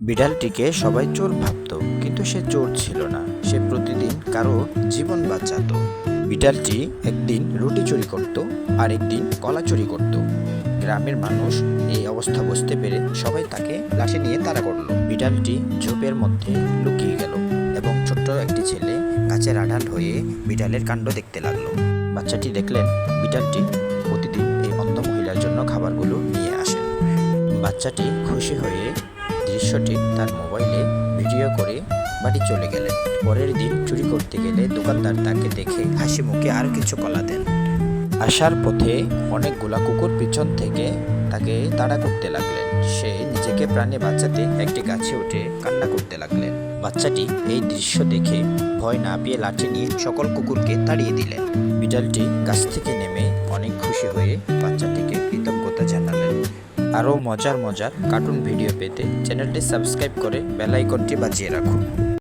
বিড়ালটিকে সবাই চোর ভাবত, কিন্তু সে চোর ছিল না। সে প্রতিদিন কারও জীবন বাঁচাতো। বিড়ালটি একদিন রুটি চুরি করত আর একদিন কলা চুরি করত। গ্রামের মানুষ এই অবস্থা বুঝতে পেরে সবাই তাকে লাঠি নিয়ে তাড়া করল। বিড়ালটি ঝোপের মধ্যে লুকিয়ে গেল এবং ছোট্ট একটি ছেলে গাছের আড়াল হয়ে বিড়ালের কাণ্ড দেখতে লাগল। বাচ্চাটি দেখলেন বিড়ালটি প্রতিদিন এই অন্ধ মহিলার জন্য খাবারগুলো নিয়ে আসেন বাচ্চাটি খুশি হয়ে দৃশ্যটি তার মোবাইলে ভিডিও করে বাড়ি চলে গেলেন। পরের দিন চুরি করতে গেলে দোকানদার তাকে দেখে হাসি মুখে আরও কিছু কলা দেন। আসার পথে অনেকগুলা কুকুর পিছন থেকে তাকে তাড়া করতে লাগলেন। সে নিজেকে প্রাণে বাঁচাতে একটি গাছে উঠে কান্না করতে লাগলেন। বাচ্চাটি এই দৃশ্য দেখে ভয় না পেয়ে লাঠি নিয়ে সকল কুকুরকে তাড়িয়ে দিলেন। বিড়ালটি গাছ থেকে নেমে অনেক খুশি হয়ে জানালেন আরও মজার মজার কার্টুন ভিডিও পেতে চ্যানেলটি সাবস্ক্রাইব করে বেলাইকনটি বাজিয়ে রাখুন।